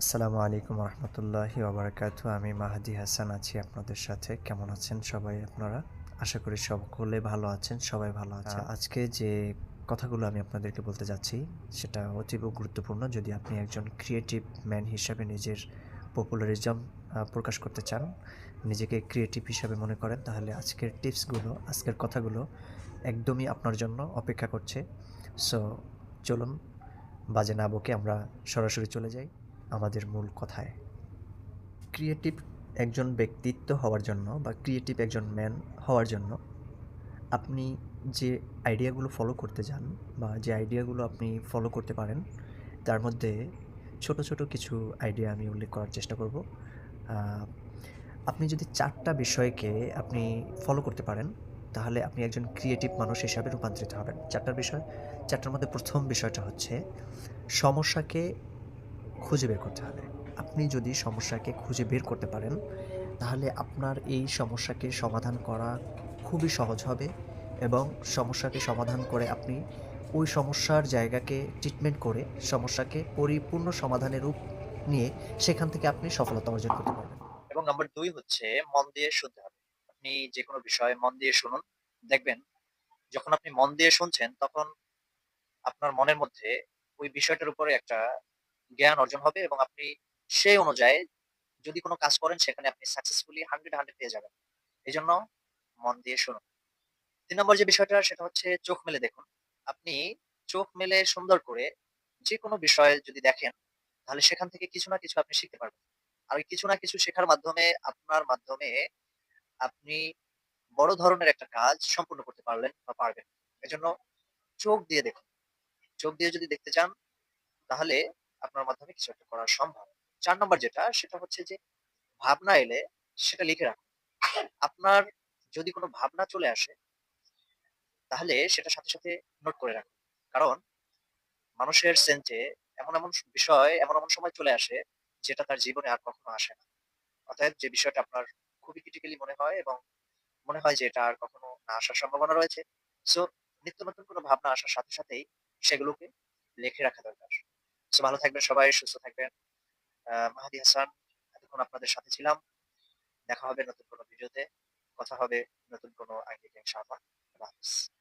আসসালামু আলাইকুম রহমতুল্লাহি ওবরাকাতু। আমি মাহাদি হাসান আছি আপনাদের সাথে। কেমন আছেন সবাই আপনারা? আশা করি সকলে ভালো আছেন সবাই ভালো আছেন। আজকে যে কথাগুলো আমি আপনাদেরকে বলতে যাচ্ছি সেটা অতীব গুরুত্বপূর্ণ। যদি আপনি একজন ক্রিয়েটিভ ম্যান হিসাবে নিজের পপুলারিজম প্রকাশ করতে চান নিজেকে ক্রিয়েটিভ হিসাবে মনে করেন তাহলে আজকের টিপসগুলো আজকের কথাগুলো একদমই আপনার জন্য অপেক্ষা করছে। সো চলুন বাজে না বকে আমরা সরাসরি চলে যাই। আমাদের মূল কথায়। ক্রিয়েটিভ একজন ব্যক্তিত্ব হওয়ার জন্য বা ক্রিয়েটিভ একজন ম্যান হওয়ার জন্য আপনি যে আইডিয়াগুলো ফলো করতে যান বা যে আইডিয়াগুলো আপনি ফলো করতে পারেন, তার মধ্যে ছোট ছোট কিছু আইডিয়া আমি উল্লেখ করার চেষ্টা করব। আপনি যদি চারটা বিষয়কে আপনি ফলো করতে পারেন, তাহলে আপনি একজন ক্রিয়েটিভ মানুষ হিসাবে রূপান্তরিত হবেন। চারটার বিষয়, চারটার মধ্যে প্রথম বিষয়টা হচ্ছে, সমস্যাকে খুঁজে বের করতে হবে। আপনি যদি সমস্যাকে খুঁজে বের করতে পারেন, তাহলে আপনার এই সমস্যাকে সমাধান করা খুবই সহজ হবে এবং সমস্যাকে সমাধান করে আপনি ওই সমস্যার জায়গাকে ট্রিটমেন্ট করে সমস্যাকে পরিপূর্ণ সমাধানের রূপ নিয়ে সেখান থেকে আপনি সফলতা অর্জন করতে পারবেন। এবং নাম্বার দুই হচ্ছে মন দিয়ে শুনতে হবে। আপনি যে কোনো বিষয়ে মন দিয়ে শুনুন। দেখবেন, যখন আপনি মন দিয়ে শুনছেন, তখন আপনার মনের মধ্যে ওই বিষয়টার উপরে একটা জ্ঞান অর্জন হবে এবং আপনি সেই অনুযায়ী যদি কোনো কাজ করেন, সেখানে আপনি সাকসেসফুলি হান্ড্রেড হান্ড্রেড পেয়ে যাবেন। এই জন্য মন দিয়ে শুনুন। তিন নম্বর যে বিষয়টা, সেটা হচ্ছে চোখ মেলে দেখুন। আপনি চোখ মেলে সুন্দর করে যে কোনো বিষয় যদি দেখেন, তাহলে সেখান থেকে কিছু না কিছু আপনি শিখতে পারবেন। আর কিছু না কিছু শেখার মাধ্যমে, আপনার মাধ্যমে আপনি বড় ধরনের একটা কাজ সম্পূর্ণ করতে পারলেন বা পারবেন। এজন্য চোখ দিয়ে দেখুন। চোখ দিয়ে যদি দেখতে চান, তাহলে আপনার মাধ্যমে কিছু একটা করা সম্ভব। চার নম্বর যেটা, সেটা হচ্ছে যে, ভাবনা এলে সেটা লিখে রাখুন। আপনার যদি কোনো ভাবনা চলে আসে, তাহলে সেটা সাথে সাথে নোট করে রাখুন। কারণ মানুষের সেন্সে এমন এমন বিষয়, এমন এমন সময় চলে আসে, যেটা তার জীবনে আর কখনো আসে না। অতএব যে বিষয়টা আপনার খুবই ক্রিটিক্যালি মনে হয় এবং মনে হয় যে এটা আর কখনো না আসার সম্ভাবনা রয়েছে। সো নিত্য নতুন কোনো ভাবনা আসার সাথে সাথেই সেগুলোকে লিখে রাখা দরকার। ভালো থাকবেন সবাই, সুস্থ থাকবেন। মাহাদি হাসান, এতক্ষণ আপনাদের সাথে ছিলাম। দেখা হবে নতুন কোনো ভিডিওতে। কথা হবে নতুন কোনো আইডিয়া ইনশাআল্লাহ। আল্লাহ হাফিজ।